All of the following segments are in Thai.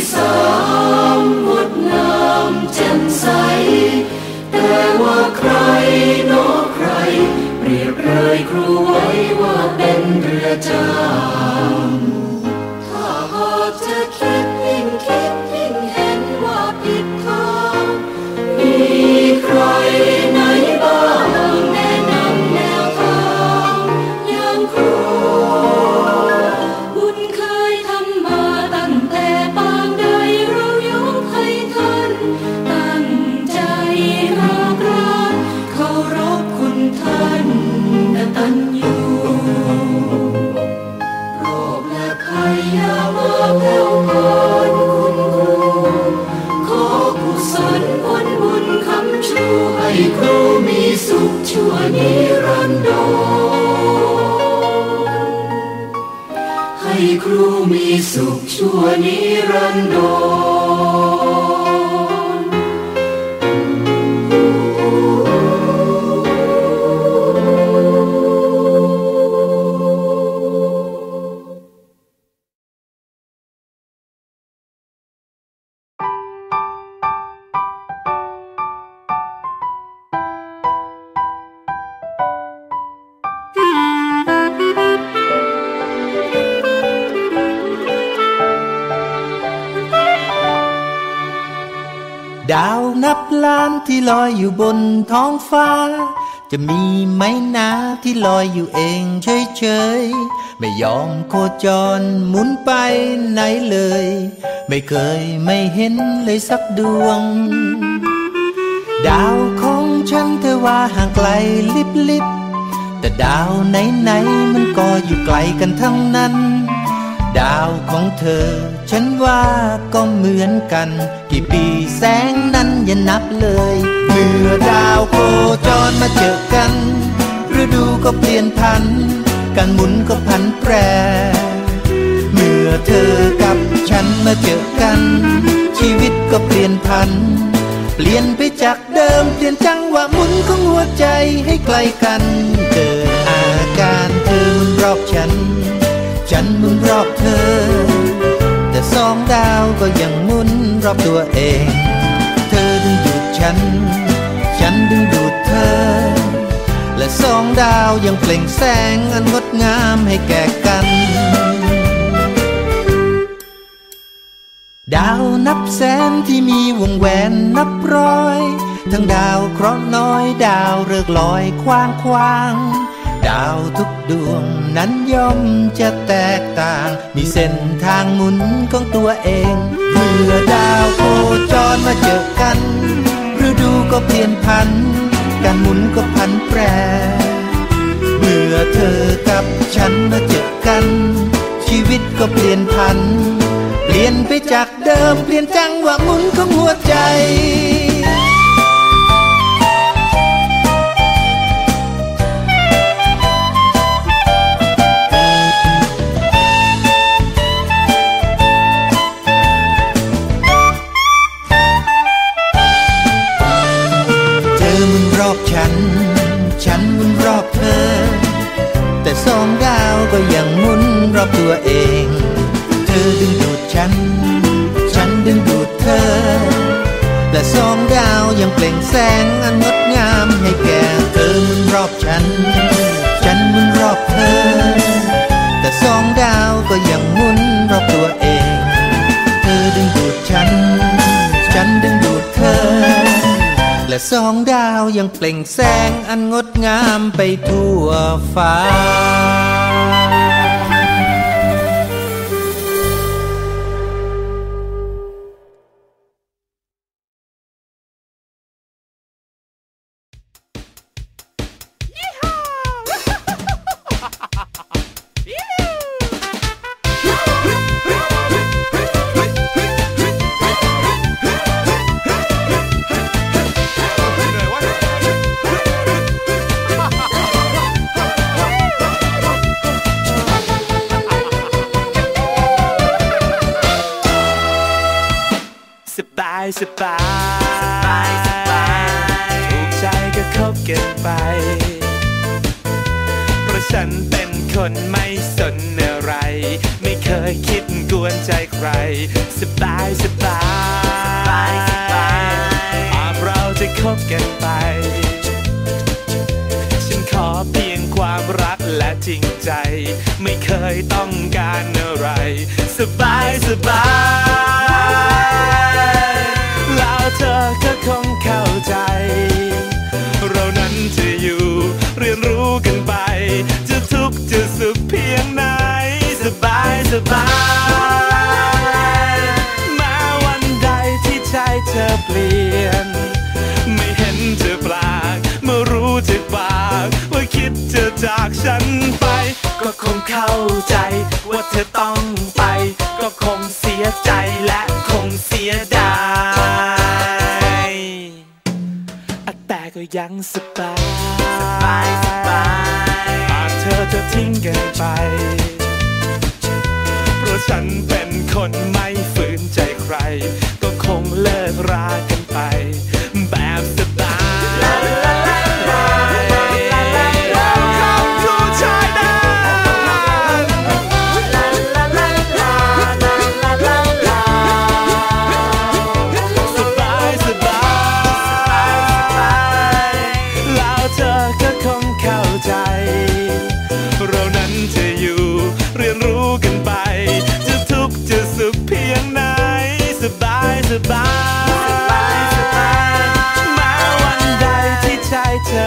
คุ สุขชั่วนิรันดร ลอยอยู่บนท้องฟ้า จะมีไหมนาที่ลอยอยู่เองเฉยๆ ไม่ยอมโคจรหมุนไปไหนเลย ไม่เคยไม่เห็นเลยสักดวง ดาวของฉันเธอว่าห่างไกลลิบลิบแต่ดาวไหนๆมันก็อยู่ไกลกันทั้งนั้น ดาวของเธอ ฉันว่าก็เหมือนกัน กี่ปีแสงนั้น อย่านับเลย เมื่อดาวโคจรมาเจอกันฤดูก็เปลี่ยนพัน การหมุนก็พันแปร เมื่อเธอกับฉันมาเจอกัน ชีวิตก็เปลี่ยนพัน เปลี่ยนไปจากเดิมเปลี่ยนจังหวะหมุนของหัวใจให้ใกล้กันเกิดอาการเธอมุนรอบฉัน ฉันมุนรอบเธอ แต่สองดาวก็ยังหมุนรอบตัวเอง องดาวยังเปล่งแสงอันงดงามให้แก่กัน ดาวนับแสนที่มีวงแหวนนับร้อย ทั้งดาวเคราะห์น้อยดาวเริกลอยคว้างคว้างดาวทุกดวงนั้นย่อมจะแตกต่าง มีเส้นทางหมุนของตัวเองเมื่อดาวโคจรมาเจอกันฤดูก็เปลี่ยนพัน การหมุนก็พันแปร เมื่อเธอกับฉันมาเจอกัน ชีวิตก็เปลี่ยนพัน เปลี่ยนไปจากเดิมเปลี่ยนจังว่าหมุนของหัวใจ สองดาวก็ยังหมุนรอบตัวเอง เธอดึงดูดฉัน ฉันดึงดูดเธอ และสองดาวยังเปล่งแสงอันงดงามให้แก่เธอหมุนรอบฉัน ฉันหมุนรอบเธอ แต่สองดาวก็ยังหมุน และสองดาวยังเปล่งแสงอันงดงามไปทั่วฟ้า สบายสบายถูกใจก็คบกันไป เพราะฉันเป็นคนไม่สนอะไร ไม่เคยคิดกวนใจใคร สบายสบายสบายอาเราจะคบกันไป ฉันขอเพียงความรักและจริงใจ ไม่เคยต้องการอะไร สบายสบาย เธอก็คงเข้าใจ เรานั้นจะอยู่เรียนรู้กันไป จะทุกข์จะสุขเพียงไหน สบายสบายมาวันใดที่ใจเธอเปลี่ยน ไม่เห็นเธอปลากเมื่อรู้จากปาก ว่าคิดจะจากฉันไป ก็คงเข้าใจ ก็ยั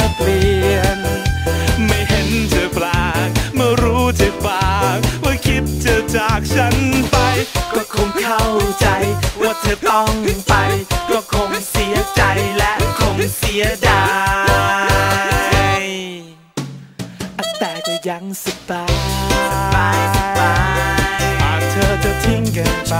อเปลี่ยน ไม่เห็นเธอปลากเมื่อรู้จากปากว่าคิดจะจากฉันไป ก็คงเข้าใจ ว่าเธอต้องไป ก็คงเสียใจและคงเสียดายแต่ก็ยังสบายหากเธอจะทิ้งกันไป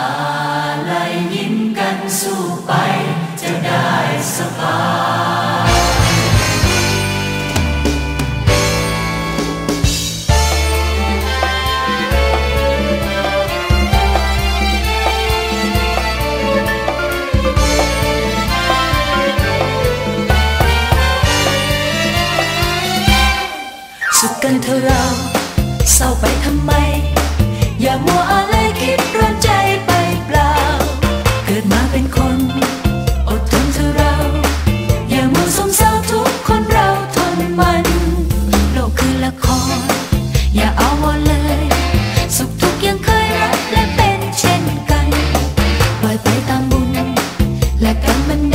อะไรยิ้มกันสู้ไปจะได้สบายสุขกันเถอะเราเศร้าไปทำไม อย่ามัวอะไร tambun la calma en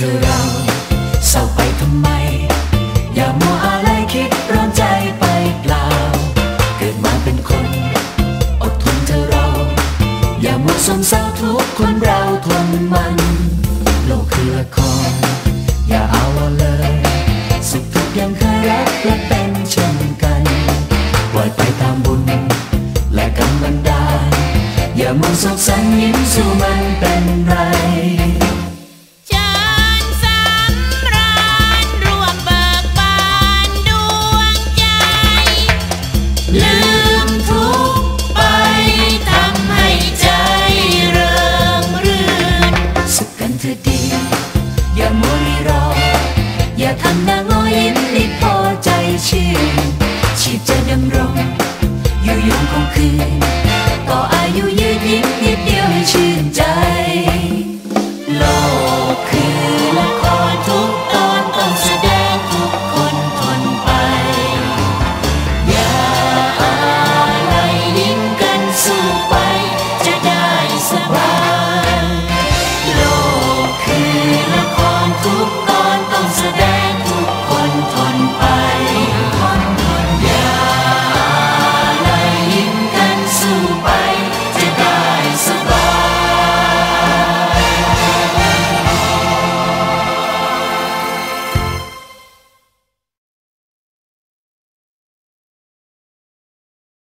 เถอเราเศร้าไปทำไม อย่ามัวอะไรคิดร้อนใจไปเปล่า เกิดมาเป็นคน อดทนเธอเรา อย่ามัวสมเศร้าทุกคนเราทนมัน โลกคือละคร อย่าเอาเลย สุขทุกยังเคยรักและเป็นเช่นกัน ปล่อยไปตามบุญ และกรรมบันดาลอย่ามัวโศกสันยิ้มสู้มันเป็นไร